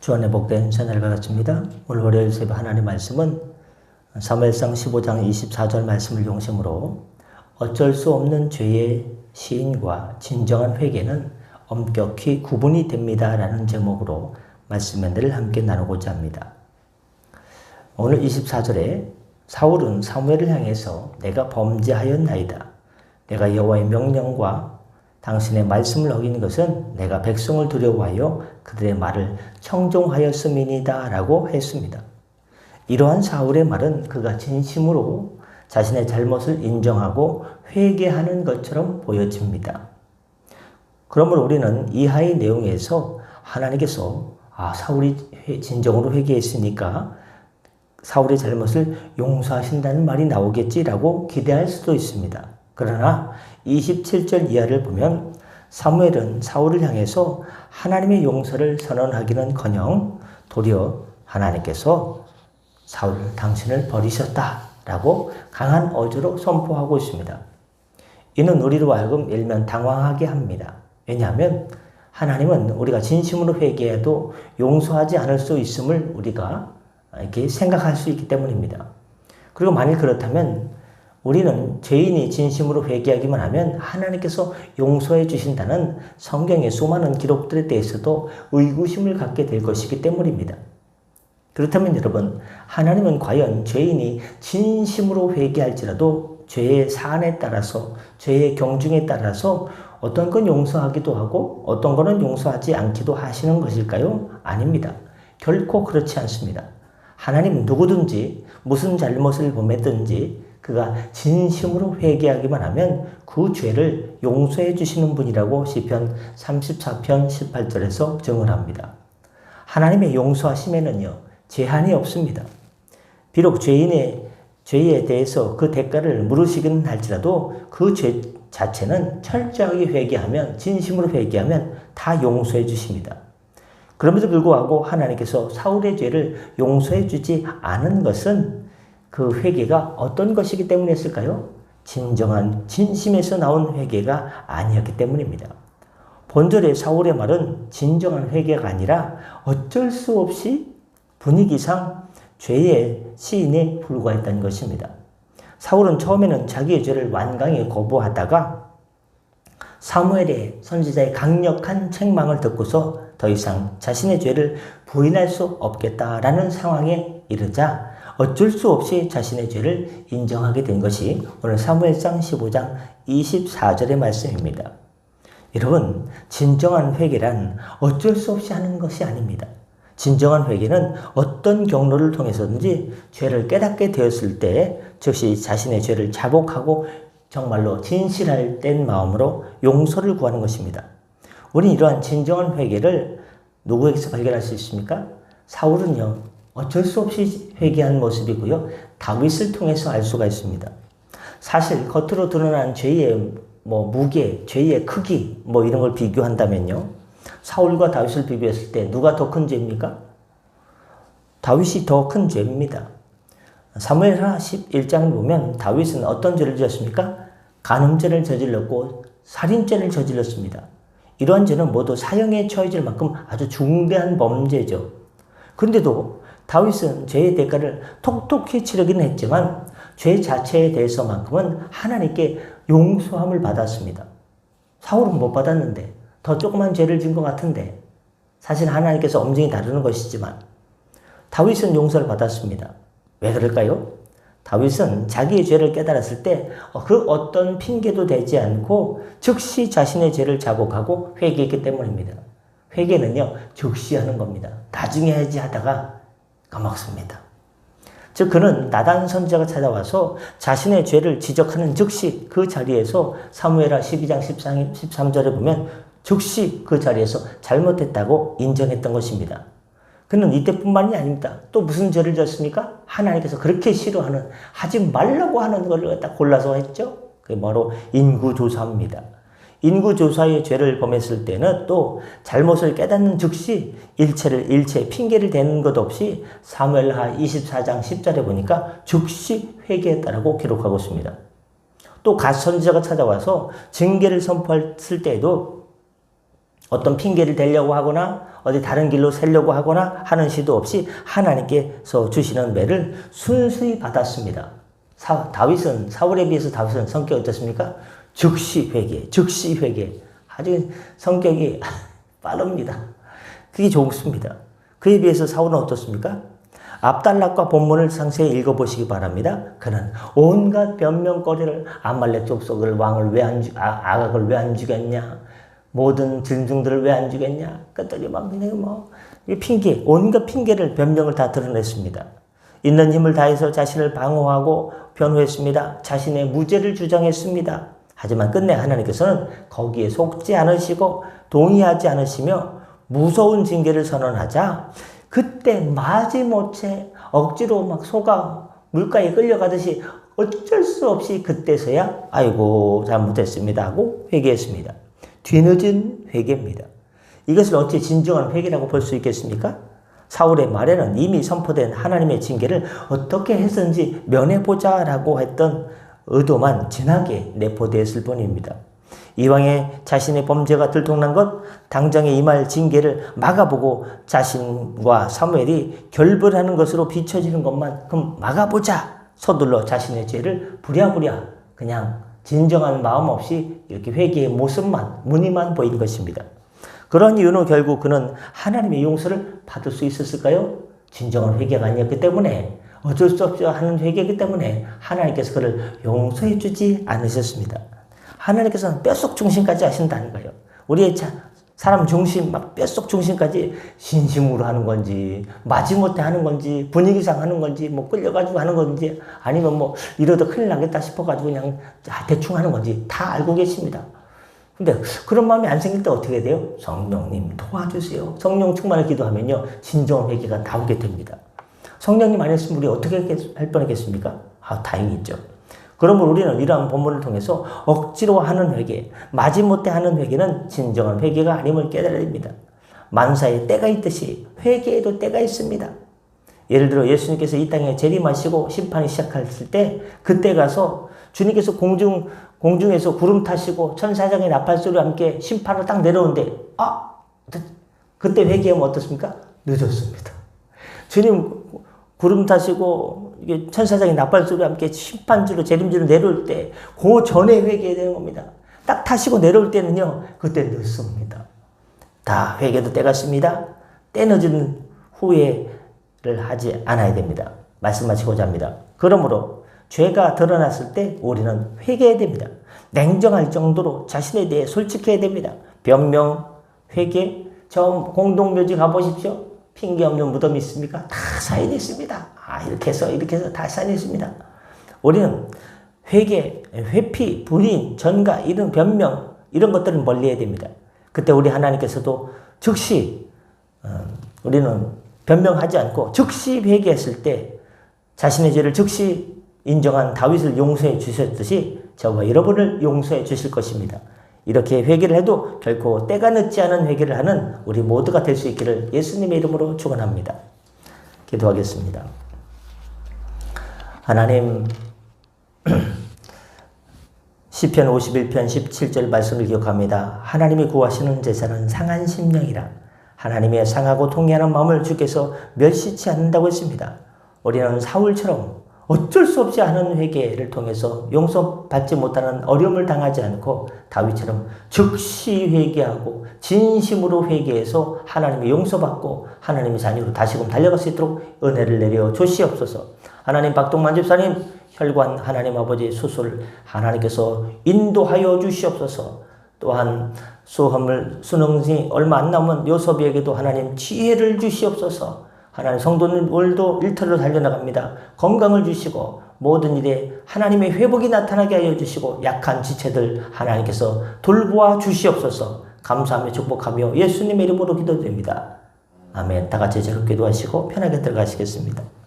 주안의 복된 전화를 받았습니다. 오늘 월요일 새벽 하나님 말씀은 사무엘상 15장 24절 말씀을 중심으로 어쩔 수 없는 죄의 시인과 진정한 회개는 엄격히 구분이 됩니다. 라는 제목으로 말씀 연대를 함께 나누고자 합니다. 오늘 24절에 사울은 사무엘을 향해서 내가 범죄하였나이다. 내가 여호와의 명령과 당신의 말씀을 어긴 것은 내가 백성을 두려워하여 그들의 말을 청종하였음이니다. 라고 했습니다. 이러한 사울의 말은 그가 진심으로 자신의 잘못을 인정하고 회개하는 것처럼 보여집니다. 그러므로 우리는 이하의 내용에서 하나님께서 아, 사울이 진정으로 회개했으니까 사울의 잘못을 용서하신다는 말이 나오겠지라고 기대할 수도 있습니다. 그러나 27절 이하를 보면 사무엘은 사울을 향해서 하나님의 용서를 선언하기는 커녕 도리어 하나님께서 사울 당신을 버리셨다라고 강한 어조로 선포하고 있습니다. 이는 우리로 하여금 일면 당황하게 합니다. 왜냐하면 하나님은 우리가 진심으로 회개해도 용서하지 않을 수 있음을 우리가 이렇게 생각할 수 있기 때문입니다. 그리고 만일 그렇다면 우리는 죄인이 진심으로 회개하기만 하면 하나님께서 용서해 주신다는 성경의 수많은 기록들에 대해서도 의구심을 갖게 될 것이기 때문입니다. 그렇다면 여러분, 하나님은 과연 죄인이 진심으로 회개할지라도 죄의 사안에 따라서, 죄의 경중에 따라서 어떤 건 용서하기도 하고 어떤 거는 용서하지 않기도 하시는 것일까요? 아닙니다. 결코 그렇지 않습니다. 하나님 누구든지 무슨 잘못을 범했든지 그가 진심으로 회개하기만 하면 그 죄를 용서해 주시는 분이라고 시편 34편 18절에서 증언 합니다. 하나님의 용서하심에는요 제한이 없습니다. 비록 죄인의 죄에 대해서 그 대가를 물으시기는 할지라도 그 죄 자체는 철저하게 회개하면 진심으로 회개하면 다 용서해 주십니다. 그럼에도 불구하고 하나님께서 사울의 죄를 용서해 주지 않은 것은 그 회개가 어떤 것이기 때문이었을까요? 진정한 진심에서 나온 회개가 아니었기 때문입니다. 본절의 사울의 말은 진정한 회개가 아니라 어쩔 수 없이 분위기상 죄의 시인에 불과했다는 것입니다. 사울은 처음에는 자기의 죄를 완강히 거부하다가 사무엘의 선지자의 강력한 책망을 듣고서 더 이상 자신의 죄를 부인할 수 없겠다라는 상황에 이르자 어쩔 수 없이 자신의 죄를 인정하게 된 것이 오늘 사무엘상 15장 24절의 말씀입니다. 여러분, 진정한 회개란 어쩔 수 없이 하는 것이 아닙니다. 진정한 회개는 어떤 경로를 통해서든지 죄를 깨닫게 되었을 때 즉시 자신의 죄를 자복하고 정말로 진실할 땐 마음으로 용서를 구하는 것입니다. 우리 이러한 진정한 회개를 누구에게서 발견할 수 있습니까? 사울은요, 어쩔 수 없이 회개한 모습이고요, 다윗을 통해서 알 수가 있습니다. 사실 겉으로 드러난 죄의 뭐 무게, 죄의 크기, 뭐 이런 걸 비교한다면요, 사울과 다윗을 비교했을 때 누가 더 큰 죄입니까? 다윗이 더 큰 죄입니다. 사무엘하 11장을 보면 다윗은 어떤 죄를 지었습니까? 간음죄를 저질렀고 살인죄를 저질렀습니다. 이러한 죄는 모두 사형에 처해질 만큼 아주 중대한 범죄죠. 그런데도 다윗은 죄의 대가를 톡톡히 치르기는 했지만 죄 자체에 대해서만큼은 하나님께 용서함을 받았습니다. 사울은 못 받았는데 더 조그만 죄를 진 것 같은데 사실 하나님께서 엄정히 다루는 것이지만 다윗은 용서를 받았습니다. 왜 그럴까요? 다윗은 자기의 죄를 깨달았을 때 그 어떤 핑계도 되지 않고 즉시 자신의 죄를 자복하고 회개했기 때문입니다. 회개는요, 즉시 하는 겁니다. 나중에 해야지 하다가 까먹습니다. 즉, 그는 나단 선지자가 찾아와서 자신의 죄를 지적하는 즉시 그 자리에서 사무엘하 12장 13, 13절에 보면 즉시 그 자리에서 잘못했다고 인정했던 것입니다. 그는 이때뿐만이 아닙니다. 또 무슨 죄를 졌습니까? 하나님께서 그렇게 싫어하는 하지 말라고 하는 갖다 골라서 했죠. 그게 바로 인구조사입니다. 인구조사의 죄를 범했을 때는 또 잘못을 깨닫는 즉시 일체를 일체 핑계를 대는 것 없이 사무엘하 24장 10절에 보니까 즉시 회개했다라고 기록하고 있습니다. 또 갓선지자가 찾아와서 징계를 선포했을 때에도 어떤 핑계를 대려고 하거나 어디 다른 길로 세려고 하거나 하는 시도 없이 하나님께서 주시는 매를 순수히 받았습니다. 사, 다윗은 사울에 비해서 다윗은 성격이 어떻습니까? 즉시 회개, 즉시 회개. 아주 성격이 빠릅니다. 그게 좋습니다. 그에 비해서 사울은 어떻습니까? 압달락과 본문을 상세히 읽어보시기 바랍니다. 그는 온갖 변명거리를 아말렉 족속을 왕을 왜 안, 아, 아각을 왜 안 죽였냐? 모든 짐승들을 왜 안 죽였냐? 그랬더니 막 그냥 뭐 핑계, 온갖 핑계를 변명을 다 드러냈습니다. 있는 힘을 다해서 자신을 방어하고 변호했습니다. 자신의 무죄를 주장했습니다. 하지만 끝내 하나님께서는 거기에 속지 않으시고 동의하지 않으시며 무서운 징계를 선언하자 그때 마지못해 억지로 막 속아 물가에 끌려가듯이 어쩔 수 없이 그때서야 아이고 잘못했습니다 하고 회개했습니다. 뒤늦은 회개입니다. 이것을 어찌 진정한 회개라고 볼 수 있겠습니까? 사울의 말에는 이미 선포된 하나님의 징계를 어떻게 해서든지 면해보자라고 했던 의도만 진하게 내포되었을 뿐입니다. 이왕에 자신의 범죄가 들통난 것, 당장에 임할 징계를 막아보고 자신과 사무엘이 결별하는 것으로 비춰지는 것만 그럼 막아보자. 서둘러 자신의 죄를 부랴부랴 그냥 진정한 마음 없이 이렇게 회개의 모습만, 무늬만 보인 것입니다. 그런 이유는 결국 그는 하나님의 용서를 받을 수 있었을까요? 진정한 회개가 아니었기 때문에 어쩔 수 없이 하는 회개이기 때문에 하나님께서 그를 용서해 주지 않으셨습니다. 하나님께서는 뼛속 중심까지 하신다는 거예요. 우리의 사람 중심, 막 뼛속 중심까지 진심으로 하는 건지, 마지못해 하는 건지, 분위기상 하는 건지, 뭐 끌려가지고 하는 건지, 아니면 뭐 이러다 큰일 나겠다 싶어가지고 그냥 대충 하는 건지 다 알고 계십니다. 근데 그런 마음이 안 생길 때 어떻게 돼요? 성령님 도와주세요. 성령 충만을 기도하면요. 진정한 회개가 나오게 됩니다. 성령님 안 했으면 우리 어떻게 할 뻔했겠습니까? 아, 다행이죠. 그러므로 우리는 이러한 본문을 통해서 억지로 하는 회개, 마지못해 하는 회개는 진정한 회개가 아님을 깨달아야 됩니다. 만사에 때가 있듯이 회개에도 때가 있습니다. 예를 들어 예수님께서 이 땅에 재림하시고 심판이 시작했을 때 그때 가서 주님께서 공중 공중에서 구름 타시고 천사장의 나팔 소리와 함께 심판을 딱 내려오는데 아 그때 회개하면 어떻습니까? 늦었습니다. 주님 구름 타시고 이게 천사장의 나팔 소리와 함께 심판주로 재림주로 내려올 때 그 전에 회개해야 되는 겁니다. 딱 타시고 내려올 때는요 그때 늦습니다. 다 회개도 때가 있습니다. 때 늦은 후회를 하지 않아야 됩니다. 말씀하시고자 합니다. 그러므로 죄가 드러났을 때 우리는 회개해야 됩니다. 냉정할 정도로 자신에 대해 솔직해야 됩니다. 변명, 회개, 저 공동묘지 가보십시오. 핑계 없는 무덤 있습니까? 다 사인이 있습니다. 아, 이렇게 해서, 이렇게 해서 다 사인이 있습니다. 우리는 회개, 회피, 불인, 전가, 이런 변명, 이런 것들을 멀리 해야 됩니다. 그때 우리 하나님께서도 즉시, 어, 우리는 변명하지 않고 즉시 회개했을 때 자신의 죄를 즉시 인정한 다윗을 용서해 주셨듯이 저와 여러분을 용서해 주실 것입니다. 이렇게 회개를 해도 결코 때가 늦지 않은 회개를 하는 우리 모두가 될 수 있기를 예수님의 이름으로 축원합니다. 기도하겠습니다. 하나님 시편 51편 17절 말씀을 기억합니다. 하나님이 구하시는 제사는 상한 심령이라 하나님의 상하고 통해하는 마음을 주께서 멸시치 않는다고 했습니다. 우리는 사울처럼 어쩔 수 없이 하는 회개를 통해서 용서받지 못하는 어려움을 당하지 않고 다윗처럼 즉시 회개하고 진심으로 회개해서 하나님의 용서받고 하나님의 자녀로 다시금 달려갈 수 있도록 은혜를 내려 주시옵소서. 하나님 박동만 집사님 혈관 하나님 아버지 수술 하나님께서 인도하여 주시옵소서. 또한 수험을 수능이 얼마 안 남은 요섭이에게도 하나님 지혜를 주시옵소서. 하나님 성도는 오늘도 일터로 달려나갑니다. 건강을 주시고 모든 일에 하나님의 회복이 나타나게 하여 주시고 약한 지체들 하나님께서 돌보아 주시옵소서 감사하며 축복하며 예수님의 이름으로 기도드립니다. 아멘. 다 같이 제로 기도하시고 편하게 들어가시겠습니다.